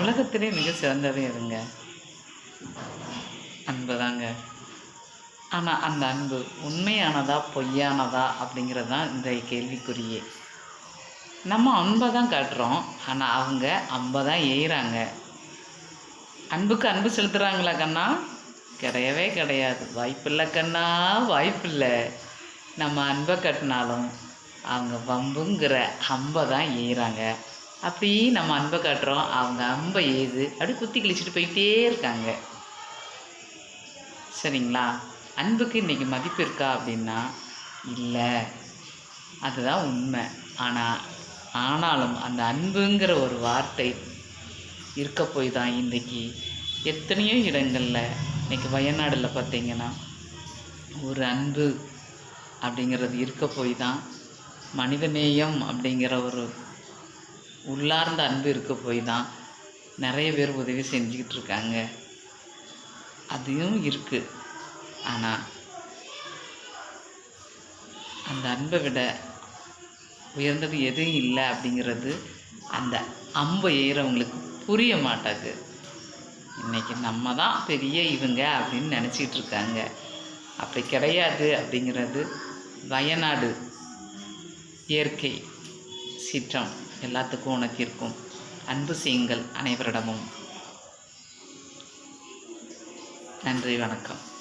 உலகத்திலே மிக சிறந்தவை எதுங்க? அன்பு தாங்க ஆனால் அந்த அன்பு உண்மையானதா பொய்யானதா அப்படிங்கிறது தான் இன்றைய கேள்விக்குறியே. நம்ம அன்பை தான் காட்டுறோம். ஆனால் அவங்க அன்பை தான் எய்கிறாங்க அன்புக்கு அன்பு செலுத்துகிறாங்களா கண்ணா? கிடையவே கிடையாது. வாய்ப்பில்லை கண்ணா வாய்ப்பில்லை. நம்ம அன்பை கட்டினாலும் அவங்க வம்புங்கிற அம்பை தான் எய்கிறாங்க அப்படி நம்ம அன்பை காட்டுறோம். அவங்க அம்பை ஏது? அப்படி குத்தி கிழிச்சிட்டு போயிட்டே இருக்காங்க. சரிங்களா? அன்புக்கு இன்றைக்கி மதிப்பு இருக்கா அப்படின்னா இல்லை. அதுதான் உண்மை. ஆனால் ஆனாலும் அந்த அன்புங்கிற ஒரு வார்த்தை இருக்க போய் தான் இன்றைக்கி எத்தனையோ இடங்களில் இன்றைக்கி வயநாடில் பார்த்தீங்கன்னா ஒரு அன்பு அப்படிங்கிறது இருக்க போய் தான் மனிதநேயம் அப்படிங்கிற ஒரு உள்ளார்ந்த அன்பு இருக்க போய் தான் நிறைய பேர் உதவி செஞ்சுக்கிட்டு இருக்காங்க. அதையும் இருக்குது ஆனால் அந்த அன்பை விட உயர்ந்தது எதுவும் இல்லை அப்படிங்கிறது அந்த அம்பை ஏறவங்களுக்கு புரிய மாட்டாது இன்றைக்கி நம்ம தான் பெரிய இவங்க அப்படின்னு நினச்சிட்டு இருக்காங்க. அப்படி கிடையாது அப்படிங்கிறது வயநாடு இயற்கை சீற்றம். எல்லாத்துக்கும் உனக்கு இருக்கும். அன்பு செய்யுங்கள் அனைவரிடமும். நன்றி வணக்கம்.